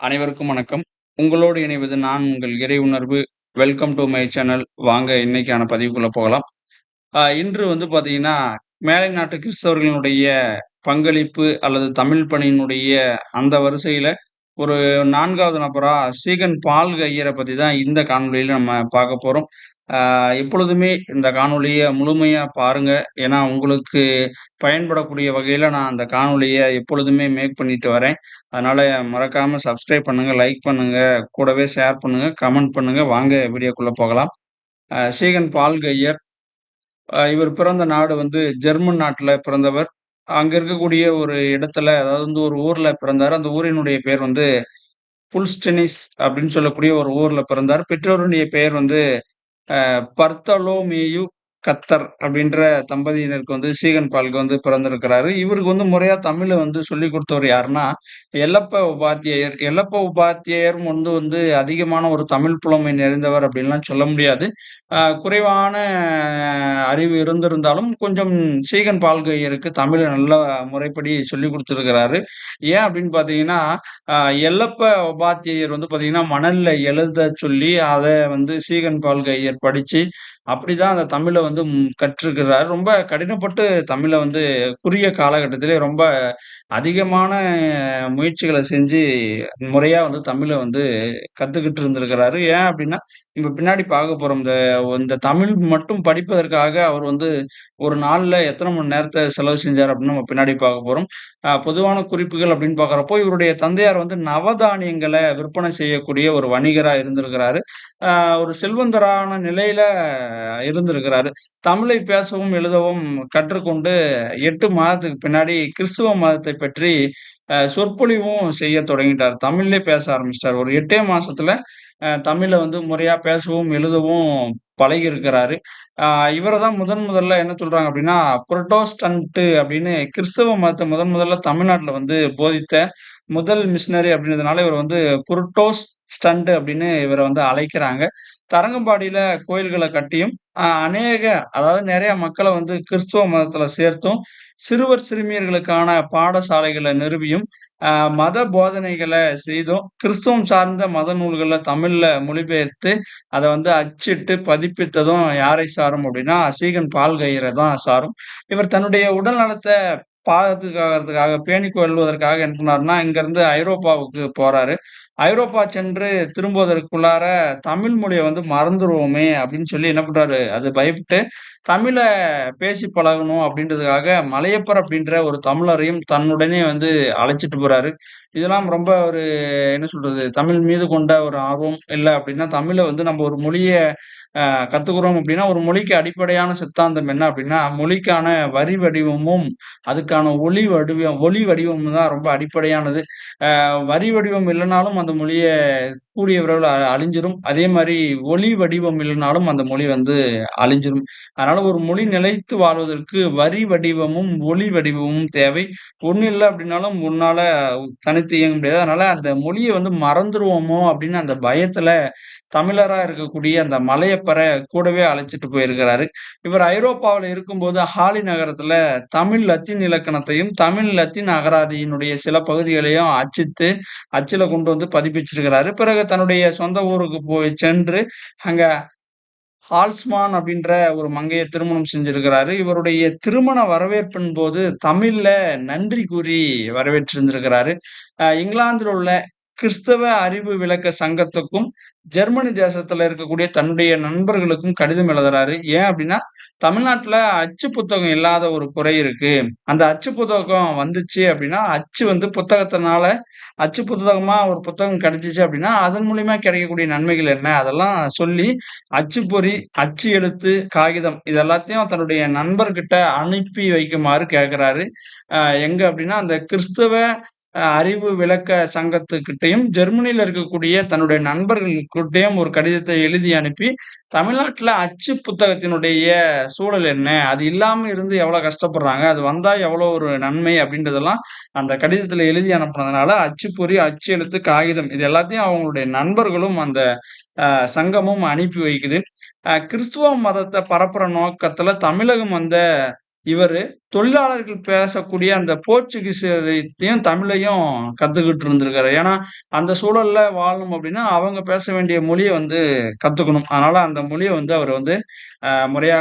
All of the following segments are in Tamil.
அனைவருக்கும் வணக்கம். உங்களோடு இணைவது நான் உங்கள் இறை உணர்வு. Welcome to my channel. வாங்க இன்னைக்கான பதிவுக்குள்ள போகலாம். இன்று வந்து பார்த்தீங்கன்னா, மேலை நாட்டு கிறிஸ்தவர்களினுடைய பங்களிப்பு அல்லது தமிழ் பணியினுடைய அந்த வரிசையில ஒரு நான்காவது நபரா சீகன் பால் ஐயர பத்தி தான் இந்த காணொளியில நம்ம பார்க்க போறோம். எப்பொழுதுமே இந்த காணொலியை முழுமையாக பாருங்கள் ஏன்னா, உங்களுக்கு பயன்படக்கூடிய வகையில் நான் அந்த காணொலியை எப்பொழுதுமே மேக் பண்ணிட்டு வரேன். அதனால் மறக்காமல் சப்ஸ்கிரைப் பண்ணுங்க, லைக் பண்ணுங்கள் கூடவே ஷேர் பண்ணுங்கள் கமெண்ட் பண்ணுங்கள் வாங்க வீடியோக்குள்ளே போகலாம். சீகன் பால் ஐயர் இவர் பிறந்த நாடு வந்து ஜெர்மன் நாட்டில் பிறந்தவர். அங்கே இருக்கக்கூடிய ஒரு இடத்துல அதாவது வந்து ஒரு ஊரில் பிறந்தார் அந்த ஊரினுடைய பேர் வந்து புல்ஸ்டெனிஸ் அப்படின்னு சொல்லக்கூடிய ஒரு ஊரில் பிறந்தார். பெற்றோருடைய பெயர் வந்து பர்த்தலோமேயு கத்தர் அப்படின்ற தம்பதியினருக்கு வந்து சீகன் பால்க்கு வந்து பிறந்திருக்கிறாரு. இவருக்கு வந்து முறையா தமிழை வந்து சொல்லிக் கொடுத்தவர் யாருன்னா, எல்லப்ப உபாத்தியாயர். எல்லப்ப உபாத்தியாயரும் வந்து வந்து அதிகமான ஒரு தமிழ் புலமை நிறைந்தவர் அப்படின்லாம் சொல்ல முடியாது. குறைவான அறிவு இருந்திருந்தாலும், கொஞ்சம் சீகன் பால்கையருக்கு தமிழை நல்ல முறைப்படி சொல்லிக் கொடுத்துருக்கிறாரு ஏன் அப்படின்னு பார்த்தீங்கன்னா, எல்லப்ப உபாத்தியாயர் வந்து பார்த்தீங்கன்னா, மணல்ல எழுதச் சொல்லி, அதை வந்து சீகன் பால்கையர் படித்து அப்படிதான் அந்த தமிழை வந்து ம் கற்றிருக்கிறார். ரொம்ப கடினப்பட்டு தமிழை வந்து குறுகிய காலகட்டத்திலே ரொம்ப அதிகமான முயற்சிகளை செஞ்சு, முறையா வந்து தமிழை வந்து கத்துக்கிட்டு இருந்திருக்கிறாரு. ஏன் அப்படின்னா, இப்ப பின்னாடி பார்க்க போறோம். இந்த இந்த தமிழ் மட்டும் படிப்பதற்காக அவர் வந்து ஒரு நாள்ல எத்தனை மணி நேரத்தை செலவு செஞ்சார் அப்படின்னு நம்ம பின்னாடி பார்க்க போறோம். பொதுவான குறிப்புகள் அப்படின்னு பாக்குறப்போ இவருடைய தந்தையார் வந்து நவதானியங்களை விற்பனை செய்யக்கூடிய ஒரு வணிகரா இருந்திருக்கிறாரு. ஒரு செல்வந்தரான நிலையில இருந்திருக்கிறாரு. தமிழை பேசவும், எழுதவும் கற்றுக்கொண்டு எட்டு மாதத்துக்கு பின்னாடி கிறிஸ்துவ மதத்தை பற்றி சொற்பொழிவும் செய்ய தொடங்கிட்டார். தமிழ்லே பேச ஆரம்பிச்சிட்டார் ஒரு எட்டே மாசத்துல தமிழை வந்து முறையா பேசவும், எழுதவும் பழகி இருக்கிறாரு இவரை தான் முதன் முதல்ல என்ன சொல்றாங்க அப்படின்னா, புரட்டோஸ்டன்ட்டு அப்படின்னு கிறிஸ்தவ மதத்தை முதன் முதல்ல தமிழ்நாட்டில் வந்து போதித்த முதல் மிஷினரி அப்படின்றதுனால இவர் வந்து புரட்டோஸ் ஸ்டண்டு அப்படின்னு இவரை வந்து அழைக்கிறாங்க. தரங்கம்பாடியில கோயில்களை கட்டியும், அநேக அதாவது நிறைய மக்களை வந்து கிறிஸ்துவ மதத்துல சேர்த்தும், சிறுவர், சிறுமியர்களுக்கான பாடசாலைகளை நிறுவியும், மத போதனைகளை செய்தும், கிறிஸ்துவம் சார்ந்த மத நூல்களில் தமிழில் மொழிபெயர்த்து, அதை வந்து அச்சிட்டு பதிப்பித்ததும் யாரை சாரும் அப்படின்னா, சீகன் பால்கயிறை தான் சாரும். இவர் தன்னுடைய உடல் நலத்தை பாதுகாக்கிறதுக்காக, பேணி கொள்வதற்காக என்ன பண்ணாருன்னா, இங்கேருந்து ஐரோப்பாவுக்கு போறாரு. ஐரோப்பா சென்று திரும்புவதற்குள்ளார தமிழ் மொழியை வந்து மறந்துருவோமே அப்படின்னு சொல்லி என்ன பண்ணுறாரு அது பயப்பட்டு தமிழை பேசி பழகணும் அப்படின்றதுக்காக மலையப்பர் அப்படின்ற ஒரு தமிழரையும் தன்னுடனே வந்து அழைச்சிட்டு போறாரு. இதெல்லாம் ரொம்ப ஒரு என்ன சொல்றது, தமிழ் மீது கொண்ட ஒரு ஆர்வம், இல்லை அப்படின்னா தமிழை வந்து நம்ம ஒரு மொழியை கத்துக்கிறோம் அப்படின்னா, ஒரு மொழிக்கு அடிப்படையான சித்தாந்தம் என்ன அப்படின்னா, மொழிக்கான வரி வடிவமும், அதுக்கான ஒளி வடிவம் ஒளி வடிவமும் தான் ரொம்ப அடிப்படையானது. வரி வடிவம் இல்லைனாலும் அந்த மொழியை கூடிய விரைவில் அழிஞ்சிரும். அதே மாதிரி ஒளி வடிவம் இல்லைனாலும் அந்த மொழி வந்து அழிஞ்சிரும். அதனால ஒரு மொழி நிலைத்து வாழ்வதற்கு வரி வடிவமும், ஒளி வடிவமும் தேவை. ஒன்றும் இல்லை அப்படின்னாலும் உன்னால தனித்து இயங்க முடியாது. அதனால அந்த மொழியை வந்து மறந்துடுவோமோ அப்படின்னு அந்த பயத்துல தமிழராக இருக்கக்கூடிய அந்த மலையை மலையப்பர கூடவே அழைச்சிட்டு போயிருக்கிறாரு. இவர் ஐரோப்பாவில் இருக்கும்போது ஹாலி நகரத்துல தமிழ் லத்தீன் இலக்கணத்தையும், தமிழ் லத்தீன் அகராதியினுடைய சில பகுதிகளையும் அச்சித்து அச்சில கொண்டு வந்து பதிப்பிச்சிருக்கிறாரு. பிறகு தன்னுடைய சொந்த ஊருக்கு போய் சென்று, அங்க ஹால்ஸ்மான் அப்படின்ற ஒரு மங்கையை திருமணம் செஞ்சிருக்கிறாரு. இவருடைய திருமண வரவேற்பின் போது தமிழ்ல நன்றி கூறி வரவேற்றிருந்திருக்கிறாரு. இங்கிலாந்தில் உள்ள கிறிஸ்தவ அறிவு விளக்க சங்கத்துக்கும், ஜெர்மனி தேசத்துல இருக்கக்கூடிய தன்னுடைய நண்பர்களுக்கும் கடிதம் எழுதுறாரு. ஏன் அப்படின்னா, தமிழ்நாட்டுல அச்சு புத்தகம் இல்லாத ஒரு குறை இருக்கு. அந்த அச்சு புத்தகம் வந்துச்சு அப்படின்னா, அச்சு வந்து புத்தகத்தினால அச்சு புத்தகமா ஒரு புத்தகம் கிடைச்சிச்சு அப்படின்னா, அதன் மூலியமா கிடைக்கக்கூடிய நன்மைகள் என்ன? அதெல்லாம் சொல்லி, அச்சுப்பொறி, அச்சு எழுத்து, காகிதம் இது எல்லாத்தையும் தன்னுடைய நண்பர்கிட்ட அனுப்பி வைக்குமாறு கேட்கிறாரு. எங்க அப்படின்னா, அந்த கிறிஸ்தவ அறிவு விளக்க சங்கத்துக்கிட்டையும் ஜெர்மனியில் இருக்கக்கூடிய தன்னுடைய நண்பர்களுக்கிட்டையும் ஒரு கடிதத்தை எழுதி அனுப்பி, தமிழ்நாட்டில் அச்சு புத்தகத்தினுடைய சூழல் என்ன? அது இல்லாமல் இருந்து எவ்வளோ கஷ்டப்படுறாங்க? அது வந்தால் எவ்வளோ ஒரு நன்மை? அப்படின்றதெல்லாம் அந்த கடிதத்தில் எழுதி அனுப்புனதுனால, அச்சுப்பொறி, அச்சு எழுத்து, காகிதம் இது எல்லாத்தையும் அவங்களுடைய நண்பர்களும் அந்த சங்கமும் அனுப்பி வைக்குது. கிறிஸ்துவ மதத்தை பரப்புற நோக்கத்தில் தமிழகம் வந்த இவரு தொழிலாளர்கள் பேசக்கூடிய அந்த போர்ச்சுகீசத்தையும், தமிழையும் கத்துக்கிட்டு இருந்திருக்காரு. ஏன்னா, அந்த சூழல்ல வாழணும் அப்படின்னா, அவங்க பேச வேண்டிய மொழியை வந்து கத்துக்கணும். அதனால அந்த மொழிய வந்து அவர் வந்து முறையாக முறையா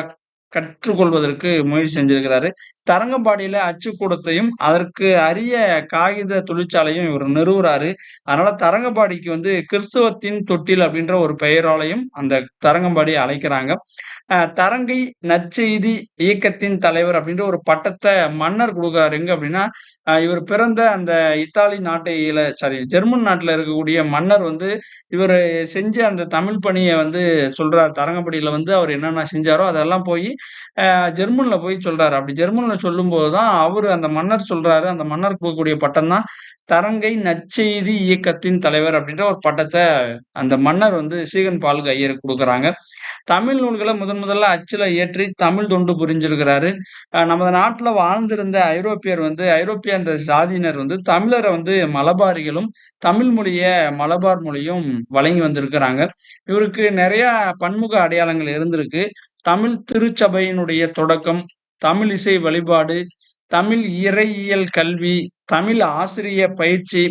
கற்றுக்கொள்வதற்கு முயற்சி செஞ்சிருக்கிறாரு. தரங்கம்பாடியில அச்சுக்கூடத்தையும், அதற்கு அரிய காகித தொழிற்சாலையும் இவர் நிறுவுறாரு. அதனால தரங்கம்பாடிக்கு வந்து கிறிஸ்துவத்தின் தொட்டில் அப்படின்ற ஒரு பெயராலையும் அந்த தரங்கம்பாடி அழைக்கிறாங்க. தரங்கை நற்செய்தி இயக்கத்தின் தலைவர் அப்படின்ற ஒரு பட்டத்தை மன்னர் கொடுக்குறாரு எங்க அப்படின்னா, இவர் பிறந்த அந்த இத்தாலி நாட்டையில சாரி ஜெர்மன் நாட்டில் இருக்கக்கூடிய மன்னர் வந்து, இவர் செஞ்ச அந்த தமிழ் பணியை வந்து சொல்றார் தரங்கம்படியில் வந்து அவர் என்னென்ன செஞ்சாரோ, அதெல்லாம் போய் ஜெர்மனில் போய் சொல்றாரு. அப்படி ஜெர்மனில் சொல்லும்போது தான், அவர் அந்த மன்னர் சொல்றாரு. அந்த மன்னர் போகக்கூடிய பட்டம் தான் தரங்கை நற்செய்தி இயக்கத்தின் தலைவர் அப்படின்ற ஒரு பட்டத்தை அந்த மன்னர் வந்து சீகன் பாலுக்கு ஐயருக்கு கொடுக்குறாங்க தமிழ் நூல்களை முதன் முதல்ல அச்சுல ஏற்றி தமிழ் தொண்டு புரிஞ்சிருக்கிறாரு. நமது நாட்டில் வாழ்ந்திருந்த ஐரோப்பியர் வந்து ஐரோப்பிய அந்த சாதியினர் வந்து தமிழரை வந்து மலபாரிகளும், தமிழ் மொழிய மலபார் மொழியும் வழங்கி வந்திருக்கிறாங்க. இவருக்கு நிறைய பன்முக அடையாளங்கள் இருந்திருக்கு. தமிழ் திருச்சபையினுடைய தொடக்கம், தமிழ் இசை வழிபாடு, தமிழ் இறையியல் கல்வி, தமிழ் ஆசிரிய பயிற்சி,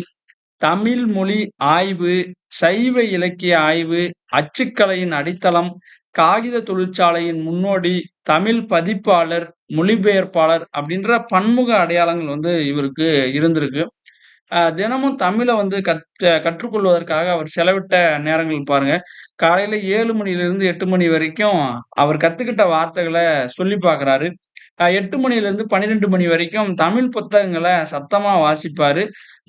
தமிழ் மொழி ஆய்வு, சைவ இலக்கிய ஆய்வு, அச்சுக்கலையின் அடித்தளம், காகித தொழிற்சாலையின் முன்னோடி, தமிழ் பதிப்பாளர், மொழிபெயர்ப்பாளர் அப்படின்ற பன்முக அடையாளங்கள் வந்து இவருக்கு இருந்திருக்கு. தினமும் தமிழை வந்து கற்ற கற்றுக்கொள்வதற்காக அவர் செலவிட்ட நேரங்கள் பாருங்க. காலையில ஏழு மணியிலிருந்து எட்டு மணி வரைக்கும் அவர் கத்துக்கிட்ட வார்த்தைகளை சொல்லி பார்க்குறாரு. எட்டு 8 மணியிலிருந்து 12 மணி வரைக்கும் தமிழ் புத்தகங்களை சத்தமாக வாசிப்பார்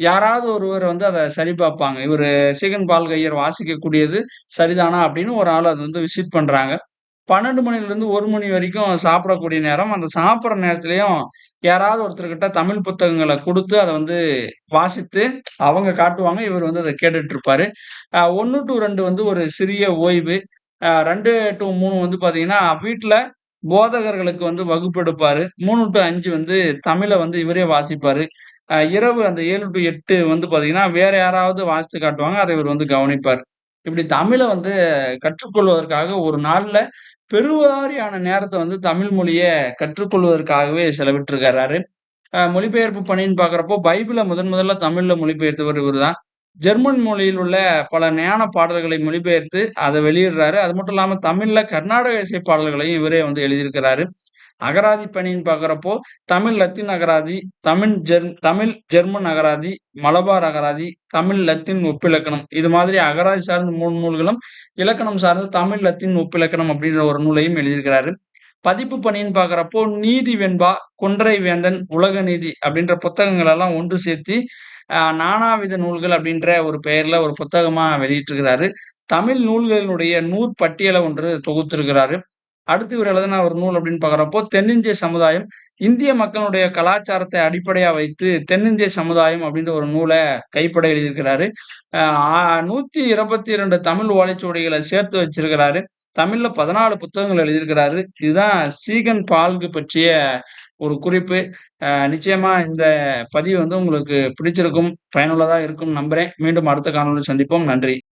யாராவது ஒருவர் வந்து அதை சரி பார்ப்பாங்க. இவரு சீகன் பால்கையர் வாசிக்கக்கூடியது சரிதானா அப்படின்னு ஒரு ஆள் அது வந்து விசிட் பண்ணுறாங்க பன்னெண்டு மணிலேருந்து ஒரு மணி வரைக்கும் சாப்பிடக்கூடிய நேரம். அந்த சாப்பிட்ற நேரத்துலையும் யாராவது ஒருத்தர்கிட்ட தமிழ் புத்தகங்களை கொடுத்து அதை வந்து வாசித்து அவங்க காட்டுவாங்க. இவர் வந்து அதை கேட்டுட்டு இருப்பாரு. அ 1 டூ 2 வந்து ஒரு சிறிய ஓய்வு. ரெண்டு டு மூணு வந்து பார்த்தீங்கன்னா, வீட்டில் போதகர்களுக்கு வந்து வகுப்பு எடுப்பாரு. 3 டூ 5 வந்து தமிழை வந்து இவரே வாசிப்பாரு. இரவு அந்த ஏழு டு எட்டு வந்து பார்த்தீங்கன்னா, வேற யாராவது வாசித்து காட்டுவாங்க. அதை இவர் வந்து கவனிப்பார். இப்படி தமிழை வந்து கற்றுக்கொள்வதற்காக ஒரு நாளில் பெருவாரியான நேரத்தை வந்து தமிழ் மொழியை கற்றுக்கொள்வதற்காகவே செலவிட்டுருக்கிறாரு. மொழிபெயர்ப்பு பணின்னு பார்க்குறப்போ, பைபிளை முதன் முதல்ல தமிழில் மொழிபெயர்த்தவர் இவர் தான். ஜெர்மன் மொழியில் உள்ள பல ஞான பாடல்களை மொழிபெயர்த்து அதை வெளியிடுறாரு. அது மட்டும் இல்லாமல் தமிழில் கர்நாடக இசை பாடல்களையும் இவரே வந்து எழுதியிருக்கிறாரு. அகராதி பணின்னு பார்க்குறப்போ, தமிழ் லத்தீன் அகராதி, தமிழ் ஜெர் தமிழ் ஜெர்மன் அகராதி, மலபார் அகராதி, தமிழ் லத்தீன் ஒப்பிலக்கணம். இது மாதிரி அகராதி சார்ந்த மூணு நூல்களும், இலக்கணம் சார்ந்த தமிழ் லத்தீன் ஒப்பிலக்கணம் அப்படின்ற ஒரு நூலையும் எழுதியிருக்கிறாரு. பதிப்பு பணின்னு பார்க்குறப்போ, நீதி வெண்பா, கொன்றை வேந்தன், உலக நீதி அப்படின்ற புத்தகங்கள் எல்லாம் ஒன்று சேர்த்தி, நானாவித நூல்கள் அப்படின்ற ஒரு பெயரில் ஒரு புத்தகமாக வெளியிட்டிருக்கிறாரு. தமிழ் நூல்களினுடைய நூற்பட்டியலை ஒன்று தொகுத்திருக்கிறாரு. அடுத்து இவர் எழுதின ஒரு நூல் அப்படின்னு பார்க்குறப்போ, தென்னிந்திய சமுதாயம், இந்திய மக்களுடைய கலாச்சாரத்தை அடிப்படையாக வைத்து தென்னிந்திய சமுதாயம் அப்படின்ற ஒரு நூலை கைப்பட எழுதியிருக்கிறாரு. நூற்றி இருபத்தி இரண்டு தமிழ் ஓலைச்சுவடிகளை சேர்த்து வச்சிருக்கிறாரு. தமிழ்ல 14 புத்தகங்கள் எழுதியிருக்கிறாரு. இதுதான் சீகன் பால்கு பற்றிய ஒரு குறிப்பு. நிச்சயமா இந்த பதிவு வந்து உங்களுக்கு பிடிச்சிருக்கும், பயனுள்ளதாக இருக்கும் நம்புறேன். மீண்டும் அடுத்த காணொலி சந்திப்போம். நன்றி.